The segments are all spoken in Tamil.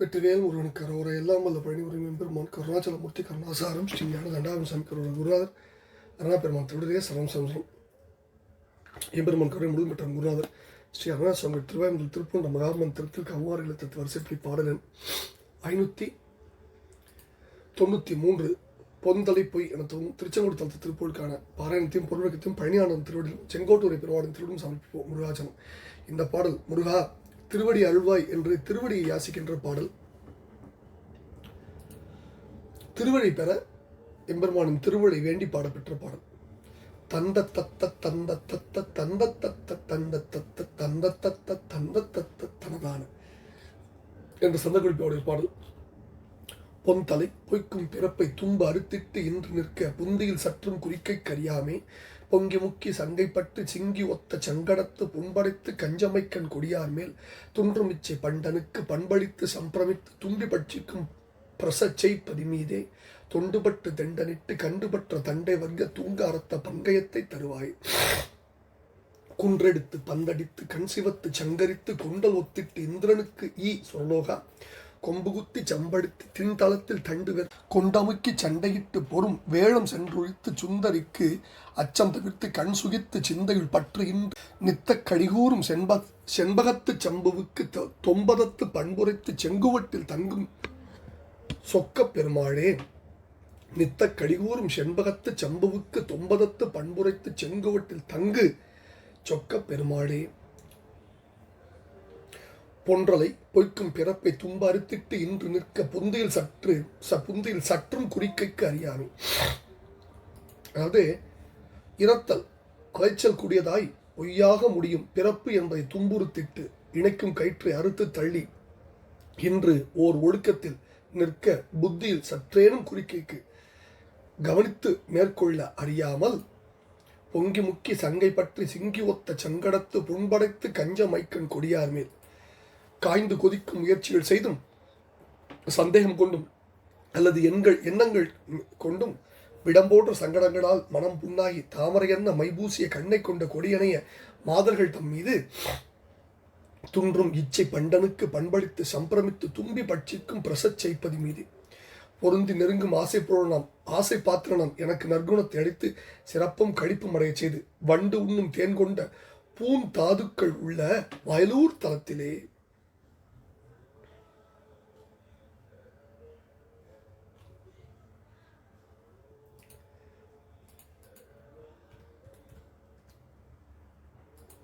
வெற்றிவேல் முருகனுக்கு கரோரை எல்லாம் வல்ல பழனி உரிமை பெருமான் கருணாச்சலமூர்த்தி கருணாசாரம் ஸ்ரீ ஞான தண்டாபன் சாமி கரோட குருநாதர் அருணா பெருமான் திருடரே சரம் சம்சம் எம்பெருமான் கருணை முழு பெற்ற குருநாதர் ஸ்ரீ அருணாசாமி திருவாயந்தல் திருப்பூண்ட மகாமந்திரத்தில் அவ்வாறு இல்லத்திற்கு வரிசைப்படி பாடலன் ஐநூற்றி தொண்ணூற்றி மூன்று பொந்தலை பொய் என தோணும் திருச்செங்கோடு தளத்து திருப்பூருக்கான பாராயணத்தையும் பொருளக்கத்தையும் பழனியானந்தம் திருவடியும் செங்கோட்டூரை பெருமாடும் திருவிடும் சமர்ப்பிப்போம் முருகாச்சனம் இந்த பாடல் முருகா திருவடி அழ்வாய் என்று திருவடியை யாசிக்கின்ற பாடல். திருவடி பெற எம்பெருமானின் திருவடி வேண்டி பாடப்பெற்ற பாடல். தந்த தத்த தந்த தத்த தந்த தத்த தந்த தத்த தந்த தத்த தந்த தத்த தனதான என்ற சந்தகுறிப்போடைய பாடல். பொன்தலை பொய்க்கும் பிறப்பை துன்ப அறுத்திட்டு இன்று நிற்க புந்தியில் சற்றும் குறிக்கை கரியாமே. பொங்கி முக்கி சங்கைப்பட்டு சிங்கி ஒத்த சங்கடத்து புண்படைத்து கஞ்சமைக்கண் கொடியார் மேல் துன்றுமிச்சை பண்டனுக்கு பண்பளித்து சம்பிரமித்து தும்பி பட்சிக்கும் பிரசச்சை பதிமீதே. தொண்டுபட்டு தெண்டனிட்டு கண்டுபற்ற தண்டை வர்க்க தூங்க அறத்த பங்கயத்தை தருவாய். குன்றெடுத்து பந்தடித்து கண் சிவத்து சங்கரித்து கொண்டல் ஒத்திட்டு இந்திரனுக்கு ஈ சொர்லோகா கொம்புகுத்தி செம்படுத்தி தின்தளத்தில் தண்டுவர் கொண்டமுக்கி சண்டையிட்டு பொறும் வேளம் சென்றுழித்து சுந்தரிக்கு அச்சம் தவிர்த்து கண் சுகித்து சிந்தையுள் பற்று இன்று நித்த கடிகூறும் செண்ப செண்பகத்து சம்புவுக்கு தொ- தொம்பதத்து பண்புரைத்து செங்குவட்டில் தங்கும் சொக்க பெருமாளே. நித்த கடிகூறும் செண்பகத்து சம்புவுக்கு தொம்பதத்து பண்புரைத்து செங்குவட்டில் தங்கு சொக்க பெருமாளே. பொன்றலை பொய்க்கும் பிறப்பை தும்ப அறுத்திட்டு இன்று நிற்க புந்தையில் சற்று ச புந்தையில் சற்றும் குறிக்கைக்கு அறியாமை. அதாவது இறத்தல் அலைச்சல் கூடியதாய் பொய்யாக முடியும் பிறப்பு என்பதை துன்புறுத்திட்டு இணைக்கும் கயிற்றை அறுத்து தள்ளி இன்று ஓர் ஒழுக்கத்தில் நிற்க புத்தியில் சற்றேனும் குறிக்கைக்கு கவனித்து மேற்கொள்ள அறியாமல் பொங்கி முக்கி சங்கை பற்றி சிங்கி ஒத்த சங்கடத்து புண்படைத்து கஞ்ச மைக்கன் கொடியார் மேல் காய்ந்து கொதிக்கும் முயற்சிகள் செய்தும் சந்தேகம் கொண்டும் அல்லது எண்கள் எண்ணங்கள் கொண்டும் விடம்போன்ற சங்கடங்களால் மனம் புண்ணாகி தாமரை என்ன மைபூசிய கண்ணை கொண்ட கொடியணைய மாதர்கள் தம் மீது துன்றும் இச்சை பண்டனுக்கு பண்பளித்து சம்பிரமித்து தும்பி பட்சிக்கும் பிரசச்சைப்பதி மீது. பொருந்தி நெருங்கும் ஆசை புரோணம் ஆசை பாத்திரணம் எனக்கு நற்குணத்தை அளித்து சிறப்பும் கழிப்பும் அடைய செய்து வண்டு உண்ணும் தேன் கொண்ட பூன் தாதுக்கள் உள்ள வயலூர் தலத்திலே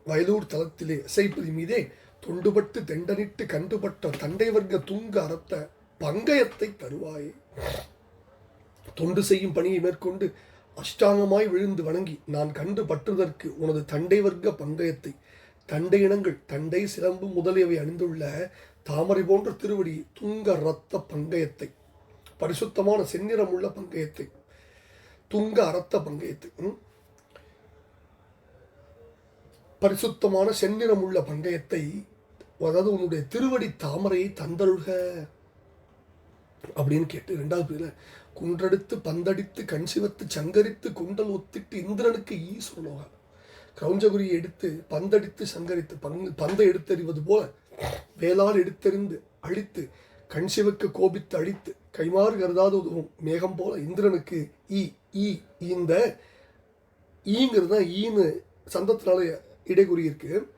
வயலூர் தலத்திலே இசைப்பதி மீதே தொண்டுபட்டு தெண்டனிட்டு கண்டுபட்ட தண்டை வர்க்க துங்க அறத்த பங்கயத்தை தருவாயே. தொண்டு செய்யும் பணியை மேற்கொண்டு அஷ்டாங்கமாய் விழுந்து வணங்கி நான் கண்டு பற்றுதற்கு உனது தண்டை வர்க்க பங்கயத்தை தண்டை இனங்கள் தண்டை சிலம்பு முதலியவை அணிந்துள்ள தாமரை போன்ற திருவடி துங்க ரத்த பங்கயத்தை பரிசுத்தமான செந்நிறமுள்ள பங்கயத்தை துங்க அரத்த பங்கயத்தை பரிசுத்தமான செந்நிறம் உள்ள பந்தயத்தை அதாவது உன்னுடைய திருவடி தாமரையை தந்தருள்க. அப்படின்னு கேட்டு ரெண்டாவது பேர்ல குன்றெடுத்து பந்தடித்து கண் சிவத்து சங்கரித்து குண்டல் ஒத்திட்டு இந்திரனுக்கு ஈ சொல்லுவாங்க கிரௌஞ்சகுரியை எடுத்து பந்தடித்து சங்கரித்து பங்கு பந்தை எடுத்தறிவது போல வேளால் எடுத்தெறிந்து அழித்து கண் சிவக்க கோபித்து அழித்து கைமாறு கருதாத உதவும் மேகம் போல இந்திரனுக்கு ஈ ஈ இந்த ஈங்கிறது தான் ஈன்னு சந்தத்தினால இடைகுறியிற்கு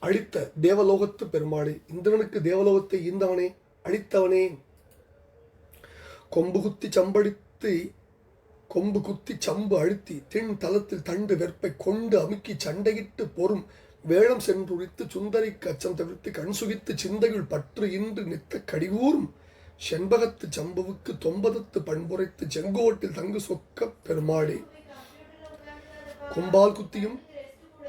அழித்த தேவலோகத்து பெருமாளே இந்திரனுக்கு தேவலோகத்தை ஈந்தவனே அழித்தவனே. கொம்பு குத்தி சம்படித்து கொம்பு குத்தி சம்பு அழுத்தி தின் தளத்தில் தண்டு வெற்பை கொண்டு அமுக்கி சண்டையிட்டு பொறும் வேளம் சென்றுரித்து சுந்தரிக்கு அச்சம் தவிர்த்து கண் சுகித்து சிந்தையுள் பற்று இன்று நித்த கடிகூறும். செண்பகத்து சம்புவுக்கு தொம்பதத்து பண்புரைத்து செங்கோட்டில் தங்கு சொக்க பெருமாளே. கொம்பால் குத்தியும்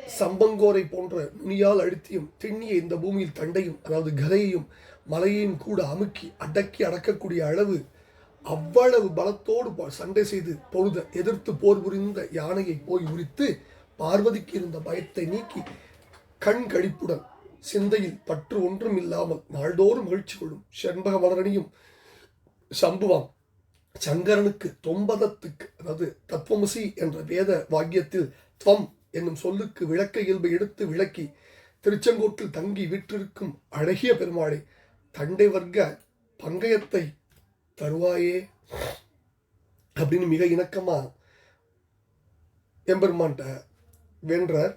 சம்பங்கோரை போன்ற நுனியால் அழுத்தியும் திண்ணிய இந்த பூமியில் தண்டையும் அதாவது கதையையும் மலையையும் கூட அமுக்கி அடக்கி அடக்கக்கூடிய அளவு அவ்வளவு பலத்தோடு சண்டை செய்து பொழுத எதிர்த்து போர் புரிந்த யானையை போய் உரித்து பார்வதிக்கு இருந்த பயத்தை நீக்கி கண் கழிப்புடன் சிந்தையில் பற்று ஒன்றும் இல்லாமல் நாள்தோறும் மகிழ்ச்சி கொள்ளும் செண்பக மலரணியும் சம்புவாம். சங்கரனுக்கு தொம்பதத்துக்கு அதாவது தத்துவமசி என்ற வேத வாக்கியத்தில் துவம் என்னும் சொல்லுக்கு விளக்க இயல்பை எடுத்து விளக்கி திருச்செங்கோட்டில் தங்கி வீற்றிருக்கும் அழகிய பெருமாளை தண்டை வர்க்க பங்கயத்தை தருவாயே அப்படின்னு மிக இணக்கமாக எம்பெருமான்ட்ட வென்றார்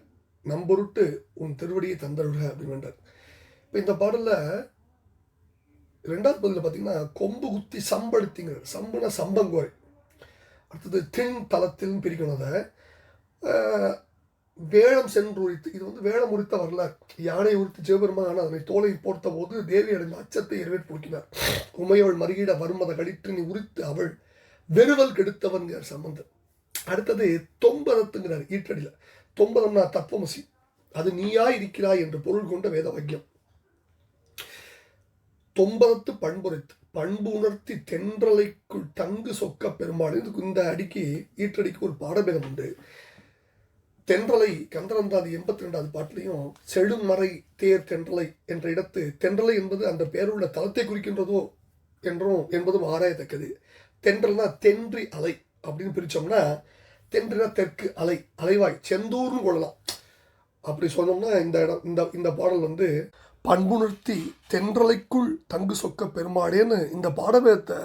நம்பொருட்டு உன் திருவடியை தந்தருக அப்படின்னு வென்றார் இப்போ இந்த பாடலில் ரெண்டாவது பதில் பார்த்தீங்கன்னா கொம்பு குத்தி சம்படுத்திங்கிறார் சம்புனா சம்பங்கோரை. அடுத்தது தென் தளத்தில் பிரிக்கணும் அதை. வேளம் சென்று உரித்து இது வந்து வேளம் உரித்த வரலாறு. யானை உரித்து சிவபெருமான் அதனை தோலை போர்த்த போது தேவி அடைந்த அச்சத்தை இரவேற் போக்கினார் உமையவள் மருகிட வருமத கடிற்று நீ உரித்து அவள் வெறுவல் கெடுத்தவன்கிறார் சம்பந்தம். அடுத்தது தொம்பதத்துங்கிறார் ஈற்றடியில். தொம்பதம்னா தப்பமசி. அது நீயா இருக்கிறாய் என்று பொருள் கொண்ட வேத வாக்கியம் தொம்பதத்து பண்புரைத்து பண்பு உணர்த்தி தென்றலைக்குள் தங்கு சொக்க பெருமாள். இந்த அடிக்கு ஈற்றடிக்கு ஒரு பாடபேதம் உண்டு. தென்றலை கந்தரந்தாதி எண்பத்தி ரெண்டாவது பாட்டிலையும் செழுமறை தேர் தென்றலை என்ற இடத்து தென்றலை என்பது அந்த பேருள்ள தளத்தை குறிக்கின்றதோ என்றும் என்பதும் ஆராயத்தக்கது. தென்றல்னா தென்றி அலை அப்படின்னு பிரிச்சோம்னா தென்றினா தெற்கு அலை அலைவாய் செந்தூர்னு கொள்ளலாம். அப்படி சொன்னோம்னா இந்த இடம் இந்த இந்த பாடல் வந்து பண்புணர்த்தி தென்றலைக்குள் தங்கு சொக்க பெருமாளேன்னு இந்த பாடவேத்தை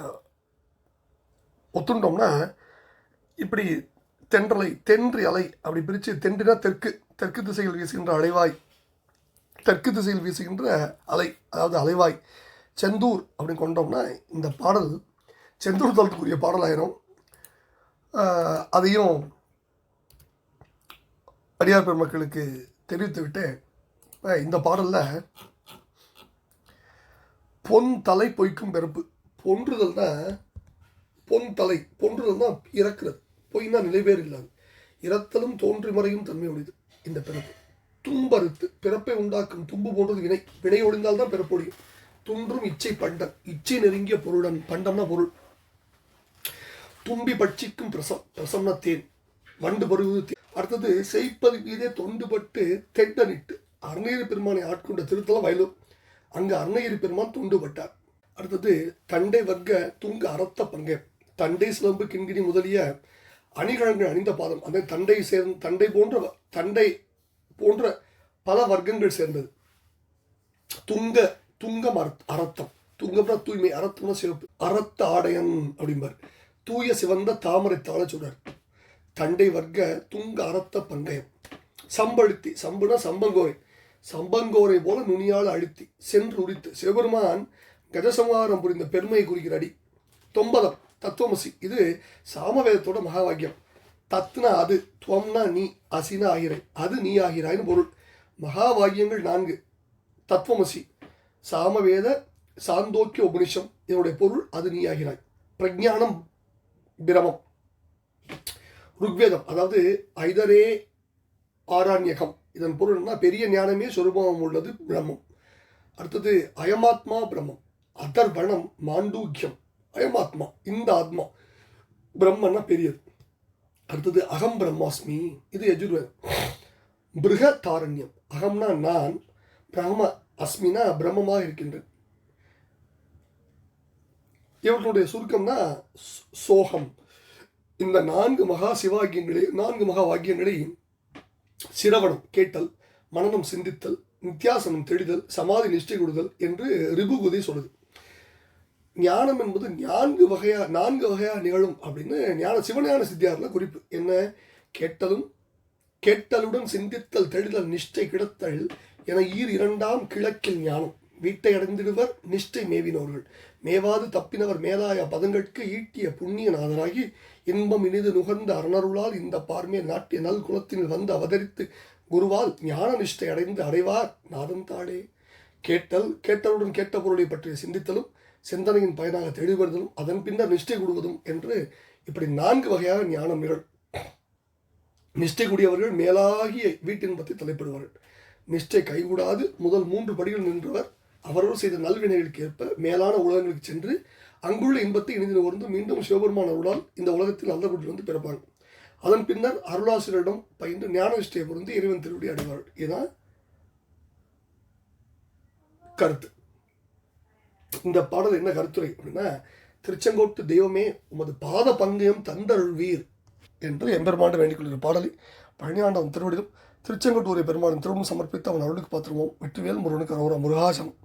ஒத்துண்டோம்னா இப்படி தென்றலை தென்றி அலை அப்படி பிரித்து தென்றுனா தெற்கு தெற்கு திசையில் வீசுகின்ற அலைவாய் தெற்கு திசையில் வீசுகின்ற அலை அதாவது அலைவாய் செந்தூர் அப்படின்னு கொண்டோம்னா இந்த பாடல் செந்தூர் தளத்துக்குரிய பாடலாயிரும். அதையும் அடியார் பெருமக்களுக்கு தெரிவித்து விட்டு இந்த பாடலில் பொன் தலை பொய்க்கும் பிறப்பு பொன்றுதல்னா பொன் தலை பொன்றுதல் தான் இறக்குறது. பொய்னா நிலைவேறு இல்லாது இறத்தலும் தோன்றி மறையும் தன்மை உடையது. இந்த பிறப்பு. தும்பறுத்து பிறப்பை உண்டாக்கும் தும்பு போன்றது வினை. வினை ஒழிந்தால் தான் பிறப்பொழியும் துன்றும் இச்சை பண்டம். இச்சை நெருங்கிய பொருடன் பண்டம்னா பொருள். தும்பி பட்சிக்கும் பிரசம் பிரசம்னா தேன். வண்டு பருவது தேன். அடுத்தது செய்ப்பது மீதே தொண்டுபட்டு தெண்டனிட்டு. அருணகிரி பெருமானை ஆட்கொண்ட திருத்தலம் வயலூர். அங்கு அருணகிரி பெருமான் துண்டுபட்டார். அடுத்தது தண்டை வர்க்க துங்கு அறத்த பங்கே. தண்டை சிலம்பு கிண்கிணி முதலிய அணிகலன்கள் அணிந்த பாதம் அந்த தண்டை சேர்ந்த தண்டை போன்ற தண்டை போன்ற பல வர்க்கங்கள் சேர்ந்தது. துங்க துங்கம் அர்த் அரத்தம் துங்கம்னா தூய்மை அரத்தம்னா சிவப்பு. அரத்த ஆடையன் அப்படிம்பார். தூய சிவந்த தாமரை தாழ சொல்றார் தண்டை வர்க்க துங்க அரத்த பங்கயம். சம்பழுத்தி சம்புனா சம்பங்கோரை. சம்பங்கோரை போல நுனியால் அழுத்தி சென்று உரித்து சிவபெருமான் கஜசம்ஹாரம் புரிந்த பெருமையை குறிக்கிற அடி. தொம்பதம். தத்துவமசி. இது சாமவேதத்தோட மகாவாக்கியம். தத்னா அது துவம்னா நீ அசினா ஆகிறாய். அது நீ ஆகிறாய்னு பொருள். மகாவாக்கியங்கள் நான்கு. தத்துவமசி. சாமவேத சாந்தோக்கிய உபனிஷம். இதனுடைய பொருள் அது நீ ஆகிறாய். பிரஜானம் பிரமம். ருக்வேதம். அதாவது ஐதரே ஆராண்யகம் இதன் பொருள் என்ன பெரிய ஞானமே சொரூபம் உள்ளது பிரம்மம் அடுத்தது அயமாத்மா பிரம்மம் அதர்வணம் மாண்டூக்கியம். அயமாத்மா இந்த ஆத்மா. பிரம்மன்னா பெரியது. அடுத்தது அகம் பிரம்மாஸ்மி. இது யஜுர்வேதம் பிருகதாரண்யம். அகம்னா நான் பிரம்ம அஸ்மினா பிரம்மமாக இருக்கின்றேன் இவர்களுடைய சுருக்கம்னா சோ- சோகம். இந்த நான்கு மகா சிவாக்கியங்களே நான்கு மகா வாக்கியங்களை சிரவணம் கேட்டல் மனனம் சிந்தித்தல் நித்தியாசனம் தெளிதல் சமாதி நிஷ்டை கொடுதல் என்று ரிபுகுதி சொல்லுது. ஞானம் என்பது நான்கு வகையாக நான்கு வகையாக நிகழும் அப்படின்னு ஞான சிவஞான சித்தியாரில் குறிப்பு. என்ன? கேட்டலும் கேட்டலுடன் சிந்தித்தல் தெளிதல் நிஷ்டை கிடத்தல் என ஈர் இரண்டாம் கிழக்கில் ஞானம். வீட்டை அடைந்திடுவர் நிஷ்டை மேவினோர்கள். மேவாது தப்பினவர் மேலாய பதங்கட்கு ஈட்டிய புண்ணியநாதராகி இன்பம் இனிது நுகர்ந்த அரணருளால் இந்த பார்மையை நாட்டிய நல் குலத்தினில் வந்து அவதரித்து குருவால் ஞான நிஷ்டை அடைந்து அடைவார். நாதன் தாளே. கேட்டல் கேட்டலுடன் கேட்ட பொருளை பற்றி சிந்தித்தலும் சிந்தனையின் பயனாக தெளிவருதலும் அதன் பின்னர் நிஷ்டை கூடுவதும் என்று இப்படி நான்கு வகையாக ஞானம் நிகழ் நிஷ்டை கூடியவர்கள் மேலாகிய வீட்டின்பத்தை தலைப்படுவார்கள். நிஷ்டை கைகூடாது முதல் மூன்று படிகள் நின்றவர் அவரவர் செய்த நல்வினைகளுக்கு ஏற்ப மேலான உலகங்களுக்கு சென்று அங்குள்ள இன்பத்தை இணைந்து நுகர்ந்து மீண்டும் சிவபெருமான அருளால் இந்த உலகத்தில் நல்ல குடியில் வந்து பிறப்பாங்க. அதன் பின்னர் அருளாசிரியரிடம் பயின்று ஞான நிஷ்டையை பொருந்து இறைவன் திருவடி அடைவார்கள். இதுதான் கருத்து. இந்த பாடல் என்ன கருத்துரை அப்படின்னா திருச்செங்கோட்டு தெய்வமே உமது பாத பங்கயம் தந்தருள்வீர் என்று எம்பெருமாண்டு வேண்டிக் கொள்கிற பாடலை பழனியாண்டவன் திருவடிலும் திருச்செங்கோட்டூரை பெருமாளின் திருமணம் சமர்ப்பித்து அவன் அருளுக்கு பாத்திரமும் வெற்றிவேல் முருகனுக்கு அரோரா முருகாசனம்.